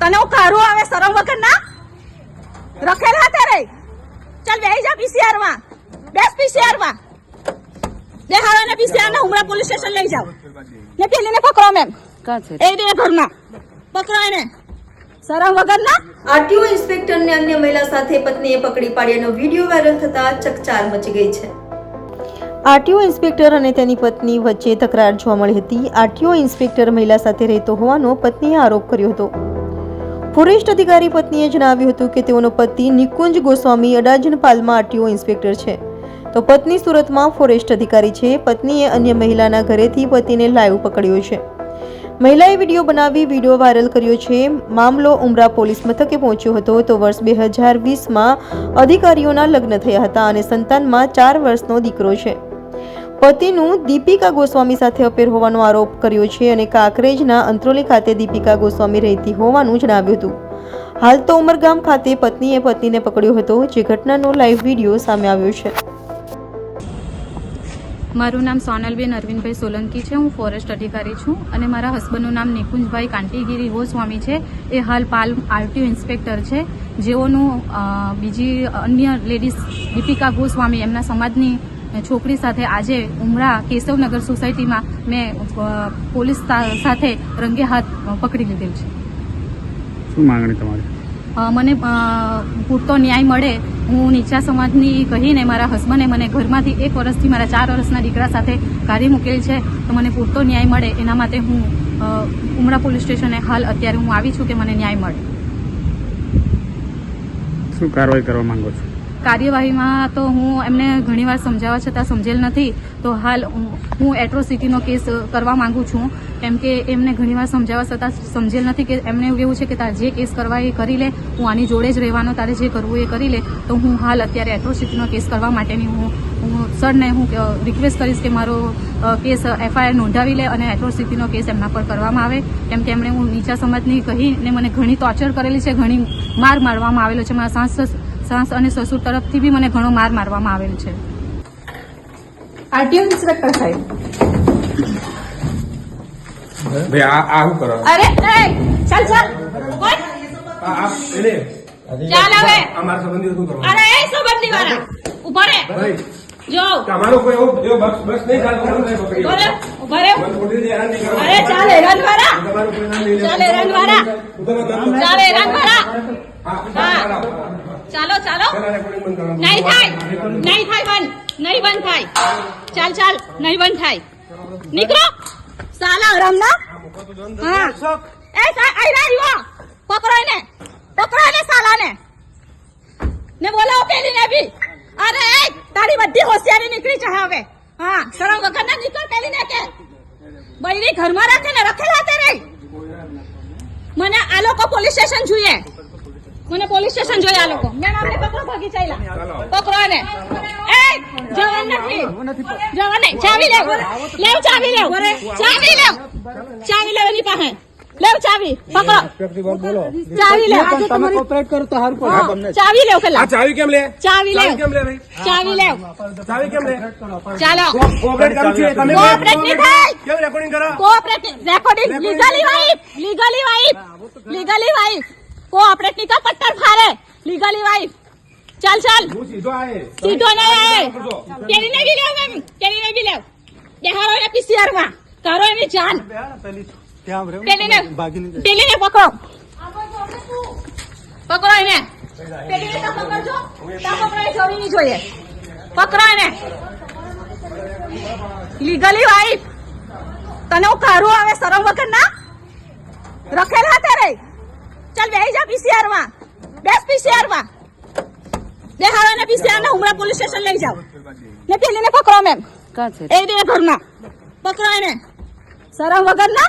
તને હું કારું આવે શરમ વગર ના? રખેલ હાથે રે. ચાલ બેહી જા પીસીઆરમાં બેસ પીસીઆરમાં બેહાડો ને પીસીઆર ના ઉમરા પોલીસ સ્ટેશન લઈ જાઓ. ને પેલી ને પકડો મેમ. કાં છે? એ બે ઘરમાં. પકડો એને. શરમ વગર ના? આરટીઓ ઇન્સ્પેક્ટરને અન્ય મહિલા સાથે પત્નીએ પકડી પાડ્યાનો વીડિયો વાયરલ થતા ચકચાર મચી ગઈ છે. આરટીઓ ઇન્સ્પેક્ટર અને તેની પત્ની વચ્ચે તકરાર જોવા મળી હતી. આરટીઓ ઇન્સ્પેક્ટર મહિલા સાથે રહેતો હોવાનો પત્નીએ આરોપ કર્યો હતો. ફોરેસ્ટ અધિકારી પત્નીએ જણાવ્યું હતું કે તેઓનો પતિ નિકુંજ ગોસ્વામી અડાજનપાલમાં આરટીઓ ઇન્સ્પેક્ટર છે. તો પત્ની સુરતમાં ફોરેસ્ટ અધિકારી છે. પત્નીએ અન્ય મહિલાના ઘરેથી પતિને લાઈવ પકડ્યો છે. મહિલાએ વીડિયો બનાવી વીડિયો વાયરલ કર્યો છે. મામલો ઉમરા પોલીસ મથકે પહોંચ્યો હતો. તો વર્ષ બે હજાર વીસમાં અધિકારીઓના લગ્ન થયા હતા અને સંતાનમાં ચાર વર્ષનો દીકરો છે. પતિનું દીપિકા ગોસ્વામી સાથે અફેર હોવાનો આરોપ કર્યો છે અને કાંકરેજના અંત્રોલી ખાતે દીપિકા ગોસ્વામી રહેતી હોવાનું જણાવ્યું હતું. હાલ તો ઉમરગામ ખાતે પત્નીએ પત્નીને પકડ્યો હતો, જે ઘટનાનો લાઈવ વીડિયો સામે આવ્યો છે. મારું નામ સોનલબેન અરવિંદભાઈ સોલંકી છે, હું ફોરેસ્ટ અધિકારી છું અને મારા હસબન્ડનું નામ નિકુંજભાઈ કાંટીગીરી ગોસ્વામી છે. એ હાલ પાલ આરટીઓ ઇન્સ્પેક્ટર છે. જેઓનું બીજી અન્ય લેડીઝ દીપિકા ગોસ્વામી એમના સમાજની છોકરી સાથે આજે ઉમરા કેશવનગર સોસાયટીમાં મેં પોલીસ સાથે રંગે હાથ પકડી લીધેલ છે. શું માંગણી તમારી? મને પૂરતો ન્યાય મળે હું નીચા સમાજની કહીને મારા હસબન્ડે મને ઘરમાંથી એક વર્ષથી મારા ચાર વર્ષના દીકરા સાથે કાઢી મૂકેલ છે તો મને પૂરતો ન્યાય મળે. એના માટે હું ઉમરા પોલીસ સ્ટેશને હાલ અત્યારે હું આવી છું કે મને ન્યાય મળે. શું કાર્યવાહી કરવા માંગો છો? કાર્યવાહીમાં તો હું એમને ઘણીવાર સમજાવવા છતાં સમજેલ નથી. તો હાલ હું- એટ્રોસિટીનો કેસ કરવા માંગુ છું. કેમ કે એમને ઘણીવાર સમજાવવા છતાં સમજેલ નથી કે એમને એવું એવું છે કે તારે જે કેસ કરવા એ કરી લે, હું આની જોડે જ રહેવાનો, તારે જે કરવું એ કરી લે. તો હું હાલ અત્યારે એટ્રોસિટીનો કેસ કરવા માટેની હું હું સરને હું રિક્વેસ્ટ કરીશ કે મારો કેસ એફઆઈઆર નોંધાવી લે અને એટ્રોસિટીનો કેસ એમના પર કરવામાં આવે. કેમ કે એમણે હું નીચા સમાજની કહીને મને ઘણી ટોર્ચર કરેલી છે, ઘણી માર મારવામાં આવેલો છે. મારા સાસ સાસ અને સસુર તરફથી બી મને ઘણો માર મારવામાં આવેલ છે. આરટીઓ ઇન્સ્પેક્ટર સાહેબ. ભાઈ આ આ શું કરો? અરે એ ચાલ ચાલ. કોણ આ આ એને ચાલ હવે. આ સંબંધી શું કરવા? અરે એ સંબંધી વાળા ઊભો રે. ભાઈ જો. તમારો કોઈ એવો બસ બસ નહીં ચાલતો નહીં પકડી ઊભો રે ઊભો રે મને ખોટી રીતે હેરાન નહીં કરવા. અરે, ચાલે હેરાન. ચાલ હેરાન ચાલો. હેરાન હા. ચાલો. ચાલો. નહીં થાય નહીં થાય બંધ નહીં બંધ થાય ચાલ ચાલ નહીં બંધ થાય નીકળો સાલા હરામના હા એ આઈ રહ્યા પકડો એને પકડો સાલાને ને બોલાવો પેલીને બી અરે તારી બધી હોશિયારી નીકળી છે હવે હા શરમ વગર ના નીકળ પેલીને કે બૈરી ઘરમાં રાખે ને રખેલા તે મને આ લોકો પોલીસ સ્ટેશન જોઈએ. મને પોલીસ સ્ટેશન જોઈએ આ પકડો ભાગી ચાલ્યા. પકડો એને. એ નથી. જવાન નહીં. ચાવી લેવ. લેવ, ચાવી લેવ. ચાવી લેવ. ચાવી લેવ એની પાસે. લેવ ચાવી પકડો. ચાવી લેવ હા, ચાવી લેવ પેલા. ચાવી કેમ લે? ચાવી લેવ. કેમ લે ચાવી લેવ. ચાવી કેમ લે? ચાલો. કોઓપરેટ કરું છું. તમે કોઓપરેટ નહીં થાય. કેમ રેકોર્ડિંગ કરો? Cooperate recording legally wife legally wife legally wife cooperate નહીં કા પટ્ટર ફારે. લીગલી વાઈફ ચાલ ચાલ. સીધો આયે. સીધો નહીં આયે. કેરીને બી લેવ મેમ કેરીને બી લેવ. દેહારો એને પીસીઆરમાં કરો એની જાન પેલીને પેલીને પકડો. પકડો એને. પેલીને તો પકડજો. તો પકડો એ નહીં જોઈએ. પકડો એને. લીગલી વાઈફ તને હું કારું આવે શરમ વગર ના? રખેલા ત્યારે ચાલ બેહી જા પીસીઆરમાં બેસ પીસીઆરમાં બેહાડો એને પીસીઆર ના ઉમરા પોલીસ સ્ટેશન લઈ જાઓ. ને પેલીને પકડો મેમ. એ બે ઘરમાં પકડો એને. શરમ વગર ના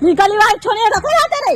લીગલી વાઇફ છોડીને રખો યાદ રે